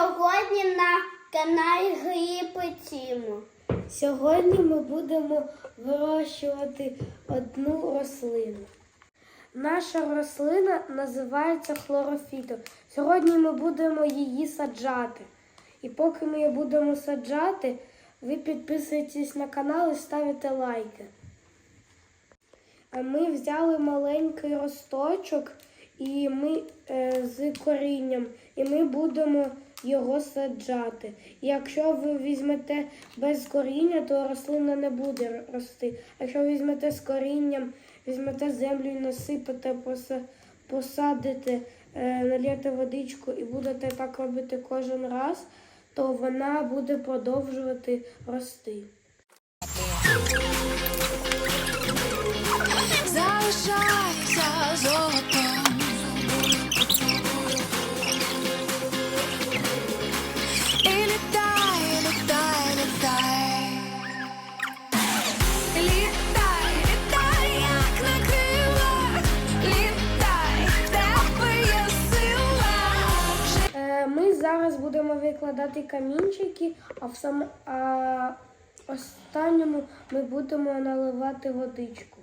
сьогодні на каналі Гріпи Тімо. Сьогодні ми будемо вирощувати одну рослину. Наша рослина називається хлорофітом. Сьогодні ми будемо її саджати. І поки ми її будемо саджати, ви підписуєтесь на канал і ставите лайки. А Ми взяли маленький росточок і ми е, з корінням, і ми будемо його саджати. Якщо ви візьмете без коріння, то рослина не буде рости. Якщо візьмете з корінням, візьмете землю і насипете, посадите, е, водичку і будете так робити кожен раз, то вона буде продовжувати рости. Будемо викладати камінчики, а в сам... а останньому ми будемо наливати водичку.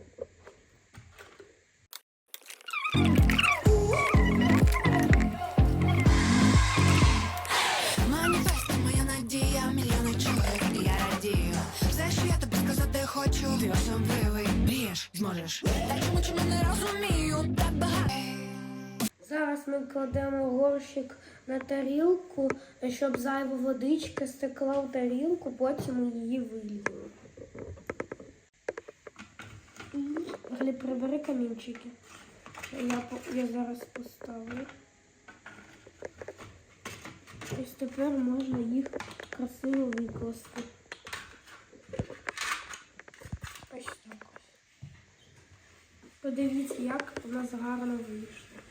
Маніфест, моя надія, мільйони чоловік, я радію. Все, що я тобі сказати хочу, ти особливий, мрієш, зможеш. Та чому чому не розумію, так багато. Ми кладемо горщик на тарілку, щоб зайва водичка стекла в тарілку, потім її вильємо. Взагалі прибери камінчики. Я, я зараз поставлю. Ось тепер можна їх красиво викласти. Ось так ось. Подивіться, як у нас гарно вийшло.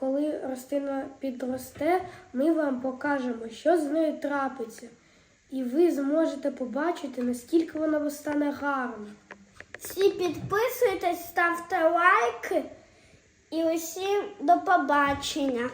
Коли рослина підросте, ми вам покажемо, що з нею трапиться. І ви зможете побачити, наскільки вона стане гарна. Всі підписуйтесь, ставте лайки і усім до побачення.